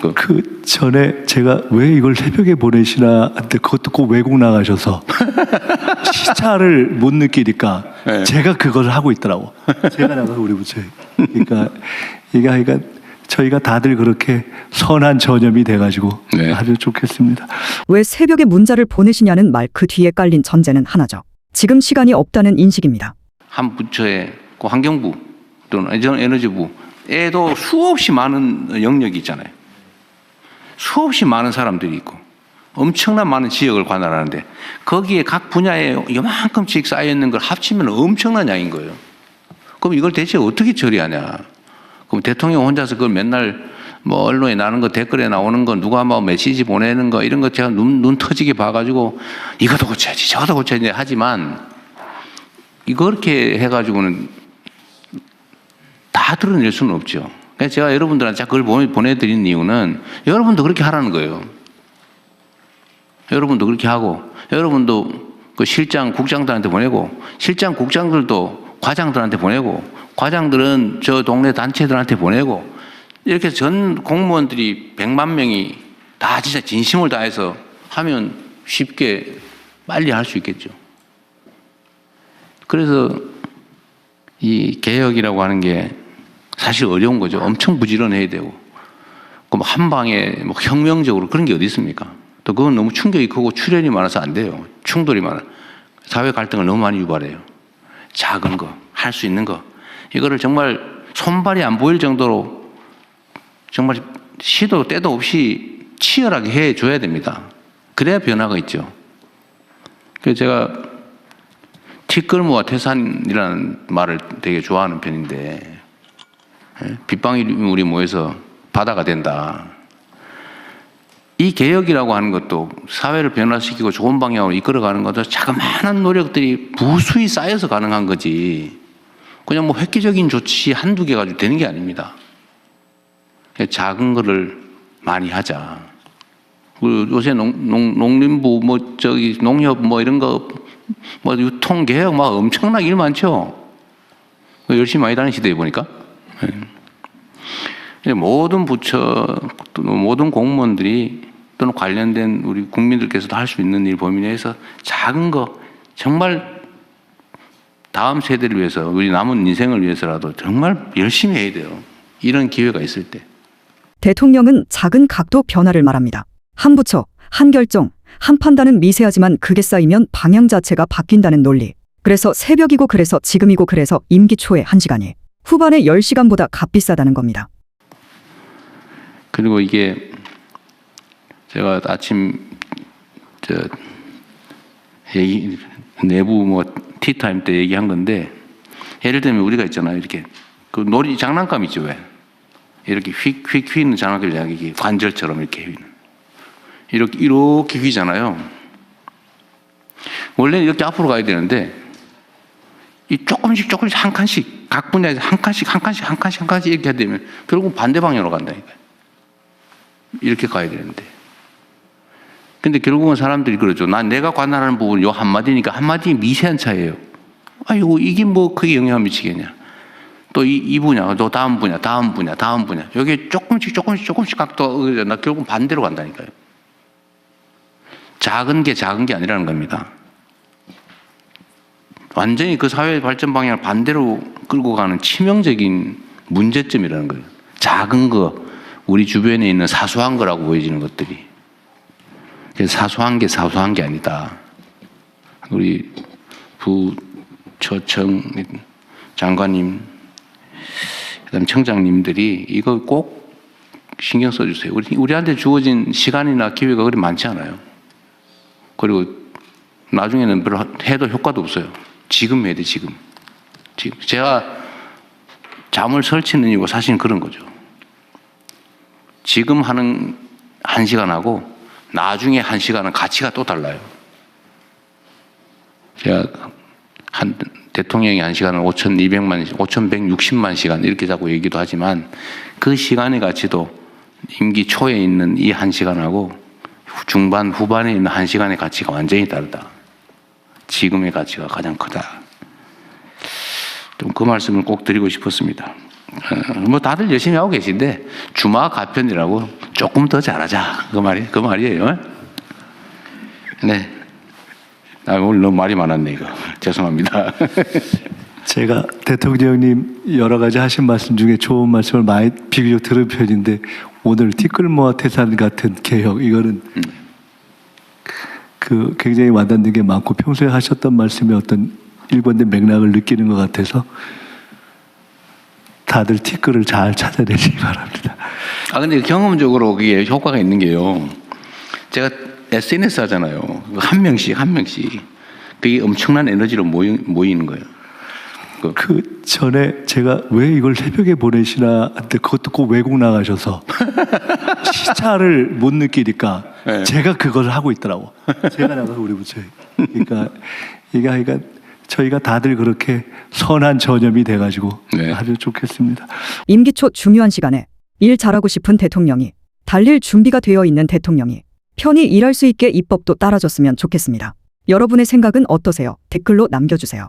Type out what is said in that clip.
그, 그 전에 제가 왜 이걸 새벽에 보내시나 한데 그것도 꼭 외국 나가셔서 시차를 못 느끼니까 네. 제가 그걸 하고 있더라고. 제가 나가서 우리 부처에. 그러니까 이게 하여간 저희가 다들 그렇게 선한 전염이 돼가지고 네. 아주 좋겠습니다. 왜 새벽에 문자를 보내시냐는 말 그 뒤에 깔린 전제는 하나죠. 지금 시간이 없다는 인식입니다. 한 부처의 그 환경부 또는 에너지부에도 수없이 많은 영역이 있잖아요. 수없이 많은 사람들이 있고 엄청난 많은 지역을 관할하는데 거기에 각 분야에 요만큼씩 쌓여 있는 걸 합치면 엄청난 양인 거예요. 그럼 이걸 대체 어떻게 처리하냐? 그럼 대통령 혼자서 그걸 맨날 뭐 언론에 나는 거 댓글에 나오는 거 누가 뭐 메시지 보내는 거 이런 거 제가 눈, 눈 터지게 봐가지고 이것도 고쳐야지 저것도 고쳐야지 하지만 이렇게 해가지고는 다 드러낼 수는 없죠. 그래서 제가 여러분들한테 그걸 보내- 보내드리는 이유는 여러분도 그렇게 하라는 거예요. 여러분도 그렇게 하고 여러분도 그 실장 국장들한테 보내고 실장 국장들도 과장들한테 보내고 과장들은 저 동네 단체들한테 보내고 이렇게 전 공무원들이 100만 명이 다 진짜 진심을 다해서 하면 쉽게 빨리 할 수 있겠죠. 그래서 이 개혁이라고 하는 게 사실 어려운 거죠. 엄청 부지런해야 되고. 그럼 한 방에 뭐 혁명적으로 그런 게 어디 있습니까? 또 그건 너무 충격이 크고 출혈이 많아서 안 돼요. 충돌이 많아. 사회 갈등을 너무 많이 유발해요. 작은 거, 할 수 있는 거. 이거를 정말 손발이 안 보일 정도로 정말 시도 때도 없이 치열하게 해 줘야 됩니다. 그래야 변화가 있죠. 그래서 제가 티끌모아 태산이라는 말을 되게 좋아하는 편인데 예, 빗방울이 모여서 바다가 된다. 이 개혁이라고 하는 것도 사회를 변화시키고 좋은 방향으로 이끌어가는 것도 자그마한 노력들이 부수히 쌓여서 가능한 거지. 그냥 뭐 획기적인 조치 한두 개 가지고 되는 게 아닙니다. 작은 거를 많이 하자. 그리고 요새 농, 농, 농림부 뭐 저기 농협 뭐 이런 거 뭐 유통 개혁 막 엄청나게 일 많죠. 열심히 많이 다니는 시대에 보니까. 예. 모든 부처 또는 모든 공무원들이 또는 관련된 우리 국민들께서도 할 수 있는 일 범위 내에서 작은 거 정말 다음 세대를 위해서 우리 남은 인생을 위해서라도 정말 열심히 해야 돼요. 이런 기회가 있을 때. 대통령은 작은 각도 변화를 말합니다. 한 부처, 한 결정, 한 판단은 미세하지만 그게 쌓이면 방향 자체가 바뀐다는 논리. 그래서 새벽이고 그래서 지금이고 그래서 임기 초에 1시간이 후반에 10시간보다 값비싸다는 겁니다. 그리고 이게 제가 아침 저 얘기 내부 뭐 티타임 때 얘기한 건데 예를 들면 우리가 있잖아요. 이렇게 그 놀이 장난감 있죠 왜? 이렇게 휙휙 휘는 장난감이 이게 관절처럼 이렇게 휘는. 이렇게 이렇게 휘잖아요. 원래는 이렇게 앞으로 가야 되는데 이 조금씩 조금씩 한 칸씩 각 분야에서 한 칸씩 한 칸씩 한 칸씩 한 칸씩 이렇게 되면 결국 반대 방향으로 간다니까요. 이렇게 가야 되는데. 근데 결국은 사람들이 그러죠. 난 내가 관할하는 부분 요 한마디니까 한마디 미세한 차이예요. 아이고, 이게 뭐 크게 영향을 미치겠냐. 또 이, 이 분야, 또 다음 분야, 다음 분야, 다음 분야. 여기 조금씩 조금씩 조금씩 각도, 나 결국 반대로 간다니까요. 작은 게 작은 게 아니라는 겁니다. 완전히 그 사회 발전 방향을 반대로 끌고 가는 치명적인 문제점이라는 거예요. 작은 거, 우리 주변에 있는 사소한 거라고 보여지는 것들이. 사소한 게 사소한 게 아니다. 우리 부처청 장관님, 그다음 청장님들이 이거 꼭 신경 써주세요. 우리 우리한테 주어진 시간이나 기회가 그리 많지 않아요. 그리고 나중에는 별로 해도 효과도 없어요. 지금 해야 돼, 지금. 지금. 제가 잠을 설치는 이유가 사실은 그런 거죠. 지금 하는 한 시간하고 나중에 한 시간은 가치가 또 달라요. 제가 한 대통령이 한 시간은 5,200만, 5,160만 시간 이렇게 자꾸 얘기도 하지만 그 시간의 가치도 임기 초에 있는 이 한 시간하고 중반, 후반에 있는 한 시간의 가치가 완전히 다르다. 지금의 가치가 가장 크다. 좀 그 말씀을 꼭 드리고 싶었습니다. 어, 뭐 다들 열심히 하고 계신데 주마 가편이라고 조금 더 잘하자 그 말이 그 말이에요. 네. 아, 오늘 너무 말이 많았네 이거 죄송합니다. 제가 대통령님 여러 가지 하신 말씀 중에 좋은 말씀을 많이 비교적 들은 편인데 오늘 티끌모아 태산 같은 개혁 이거는 그 굉장히 와닿는 게 많고 평소에 하셨던 말씀의 어떤 일관된 맥락을 느끼는 것 같아서 다들 티끌을 잘 찾아내시기 바랍니다. 아 근데 경험적으로 그게 효과가 있는 게요. 제가 SNS 하잖아요. 그한 명씩 한 명씩 그게 엄청난 에너지로 모이, 모이는 거예요. 그, 그 전에 제가 왜 이걸 새벽에 보내시나 한데 그것도 꼭 외국 나가셔서 시차를 못 느끼니까 네. 제가 그걸 하고 있더라고. 제가 나가서 우리 부처에. 그러니까 이게 하여간 저희가 다들 그렇게 선한 전염이 돼가지고 네. 아주 좋겠습니다. 임기 초 중요한 시간에 일 잘하고 싶은 대통령이 달릴 준비가 되어 있는 대통령이 편히 일할 수 있게 입법도 따라줬으면 좋겠습니다. 여러분의 생각은 어떠세요? 댓글로 남겨주세요.